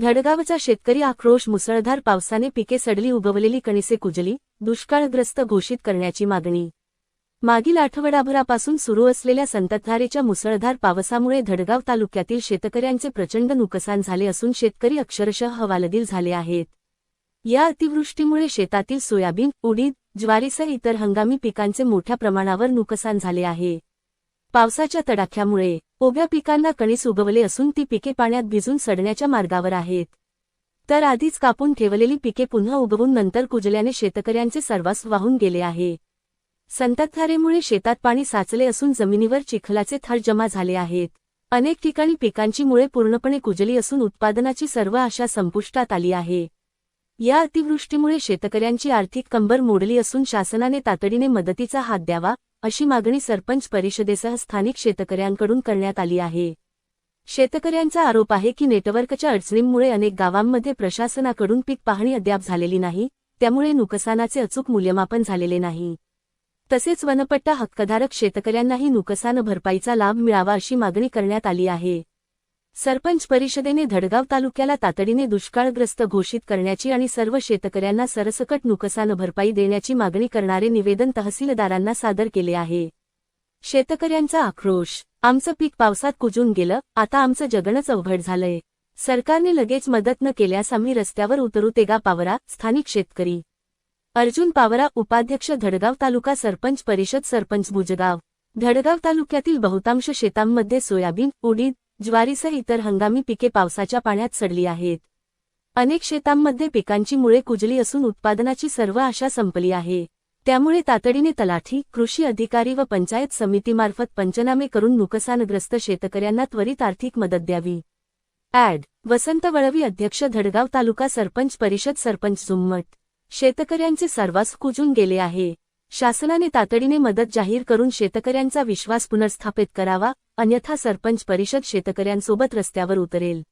धडगावचा शेतकरी आक्रोश मुसळधार पावसाने पिके सडली उगवलेली कणिसे कुजली दुष्काळग्रस्त घोषित करण्याची मागणी. मागील आठवडाभरापासून सुरू असलेल्या संततधारेच्या मुसळधार पावसामुळे धडगाव तालुक्यातील शेतकऱ्यांचे प्रचंड नुकसान झाले असून शेतकरी अक्षरशः हवालदिल झाले आहेत. या अतिवृष्टीमुळे शेतातील सोयाबीन उडीद ज्वारीसह इतर हंगामी पिकांचे मोठ्या प्रमाणावर नुकसान झाले आहे. पावसाच्या तडाख्यामुळे उभ्या पिकांना कणीस उगवले असून ती पिके पाण्यात भिजून सडण्याच्या मार्गावर आहेत. तर आधीच कापून ठेवलेली पिके पुन्हा उगवून नंतर कुजल्याने शेतकऱ्यांचे सर्वास वाहून गेले आहे. संततधारेमुळे शेतात पाणी साचले असून जमिनीवर चिखलाचे थर जमा झाले आहेत. अनेक ठिकाणी पिकांची मुळे पूर्णपणे कुजली असून उत्पादनाची सर्व आशा संपुष्टात आली आहे. या अतिवृष्टीमुळे शेतकऱ्यांची आर्थिक कंबर मोडली असून शासनाने तातडीने मदतीचा हात द्यावा अशी मागणी सरपंच परिषदेसह स्थानिक शेतकऱ्यांकडून करण्यात आली आहे. शेतकऱ्यांचा आरोप आहे की नेटवर्कच्या अडचणींमुळे अनेक गावांमध्ये प्रशासनाकडून पीक पाहणी अद्याप झालेली नाही त्यामुळे नुकसानाचे अचूक मूल्यमापन झालेले नाही. तसेच वनपट्टा हक्कधारक शेतकऱ्यांनाही नुकसान भरपाईचा लाभ मिळावा अशी मागणी करण्यात आली आहे. सरपंच परिषदेने धडगाव तालुक्याला तातडीने दुष्काळग्रस्त घोषित करण्याची आणि सर्व शेतकऱ्यांना सरसकट नुकसान भरपाई देण्याची मागणी करणारे निवेदन तहसीलदारांना सादर केले आहे. शेतकऱ्यांचा आक्रोश. आमचं पीक पावसात कुजून गेलं. आता आमचं जगणच अवघड झालंय. सरकारने लगेच मदत न केल्यास आम्ही रस्त्यावर उतरू तेगा पावरा स्थानिक शेतकरी. अर्जुन पावरा उपाध्यक्ष धडगाव तालुका सरपंच परिषद सरपंच भुजगाव. धडगाव तालुक्यातील बहुतांश शेतांमध्ये सोयाबीन उडीद ज्वारीसह इतर हंगामी पिके पावसाच्या पाण्यात सडली आहेत. अनेक शेतांमध्ये पिकांची मुळे कुजली असून उत्पादनाची सर्व आशा संपली आहे. त्यामुळे तातडीने तलाठी कृषी अधिकारी व पंचायत समितीमार्फत पंचनामे करून नुकसानग्रस्त शेतकऱ्यांना त्वरित आर्थिक मदत द्यावी. ॲड. वसंत वळवी अध्यक्ष धडगाव तालुका सरपंच परिषद सरपंच जुम्मट. शेतकऱ्यांचे सर्वास कुजून गेले आहे. शासनाने तातडीने मदत जाहीर करून शेतकऱ्यांचा विश्वास पुनर्स्थापित करावा अन्यथा सरपंच परिषद शेतकऱ्यांसोबत रस्त्यावर उतरेल.